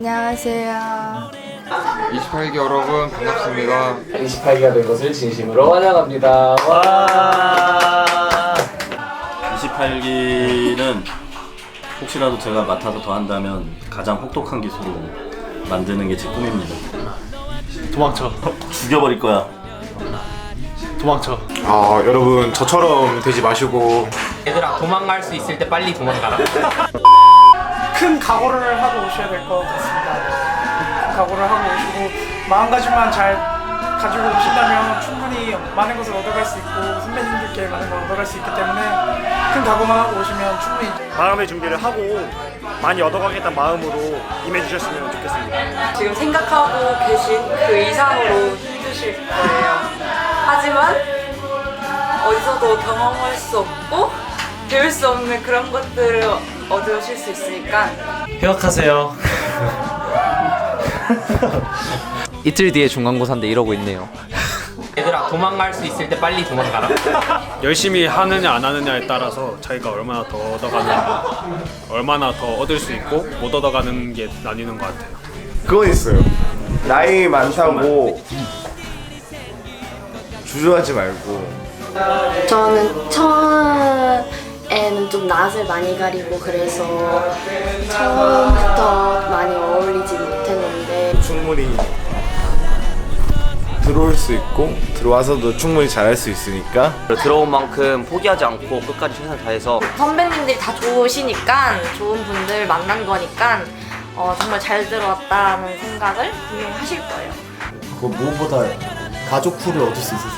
안녕하세요. 28기 여러분 반갑습니다. 28기가 된 것을 진심으로 환영합니다. 와. 28기는 혹시라도 제가 맡아서 더 한다면 가장 혹독한 기술로 만드는 게 제 꿈입니다. 도망쳐 죽여버릴 거야. 도망쳐 아 여러분 저처럼 되지 마시고 얘들아 도망갈 수 있을 때 빨리 도망가라. 큰 각오를 하고 오셔야 될 것 같습니다. 큰 각오를 하고 오시고 마음가짐만 잘 가지고 오신다면 충분히 많은 것을 얻어갈 수 있고 선배님들께 많은 걸 얻어갈 수 있기 때문에 큰 각오만 하고 오시면 충분히 마음의 준비를 하고 많이 얻어가겠다는 마음으로 임해주셨으면 좋겠습니다. 지금 생각하고 계신 그 이상으로 힘드실 거예요. 하지만 어디서도 경험할 수 없고 배울 수 없는 그런 것들을 얻으실 수 있으니까 휴학하세요 이틀 뒤에 중간고사인데 이러고 있네요. 얘들아 도망갈 수 있을 때 빨리 도망가라. 열심히 하느냐 안 하느냐에 따라서 자기가 얼마나 더 얻어가는 얼마나 더 얻을 수 있고 못 얻어가는 게 나뉘는 것 같아요. 그건 있어요. 나이 많다고 주저하지 말고 저는 처음 에는 좀 낯을 많이 가리고 그래서 처음부터 많이 어울리지 못했는데 충분히 들어올 수 있고 들어와서도 충분히 잘할 수 있으니까. 들어온 만큼 포기하지 않고 끝까지 최선을 다해서 선배님들이 다 좋으시니까 좋은 분들 만난 거니까 어, 정말 잘 들어왔다는 생각을 분명히 하실 거예요. 그 무엇보다 가족 풀을 얻을 수 있어서.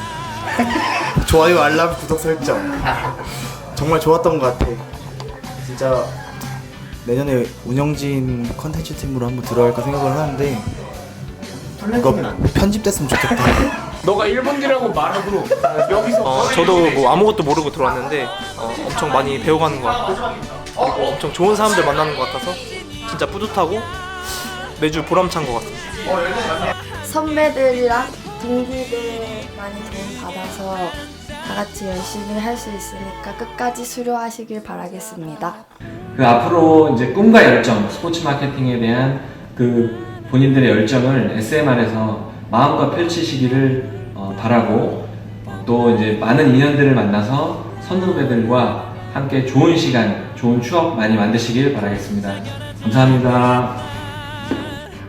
좋아요 알람 구독 설정 정말 좋았던 것 같아. 진짜 내년에 운영진 컨텐츠 팀으로 한번 들어갈까 생각을 하는데 이거 편집됐으면 좋겠다. 너가 1번지라고 말하고 여기서 저도 뭐 아무것도 모르고 들어왔는데 어, 엄청 많이 배워가는 것 같고 그리고 엄청 좋은 사람들 만나는 것 같아서 진짜 뿌듯하고 매주 보람찬 것 같습니다 선배들이랑 동기들 많이 도움 받아서 다 같이 열심히 할 수 있으니까 끝까지 수료하시길 바라겠습니다. 그 앞으로 이제 꿈과 열정, 스포츠 마케팅에 대한 그 본인들의 열정을 SMR에서 마음껏 펼치시기를 어, 바라고 어, 또 이제 많은 인연들을 만나서 선후배들과 함께 좋은 시간, 좋은 추억 많이 만드시길 바라겠습니다. 감사합니다.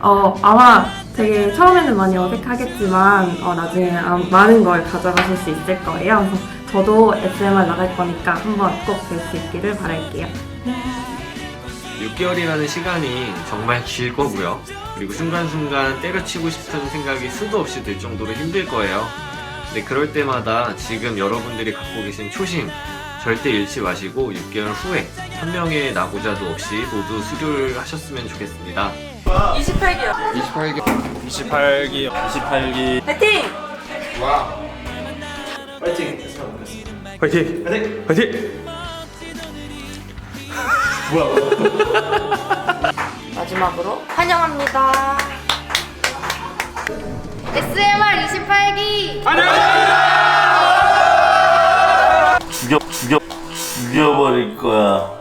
어, 아마 되게 처음에는 많이 어색하겠지만 어, 나중에 아, 많은 걸 가져가실 수 있을 거예요. 저도 SMR 나갈 거니까 한번 꼭뵐수 있기를 바랄게요. 6개월이라는 시간이 정말 길 거고요. 그리고 순간순간 때려치고 싶다는 생각이 수도 없이 들 정도로 힘들 거예요. 근데 그럴 때마다 지금 여러분들이 갖고 계신 초심 절대 잃지 마시고 6개월 후에 한 명의 나고자도 없이 모두 수료를 하셨으면 좋겠습니다. 28개요. 28기 28기 28기 파이팅! 화이팅! 화이팅! 화이팅! 마지막으로 환영합니다. SMR 28기 죽여 죽여 죽여버릴 거야.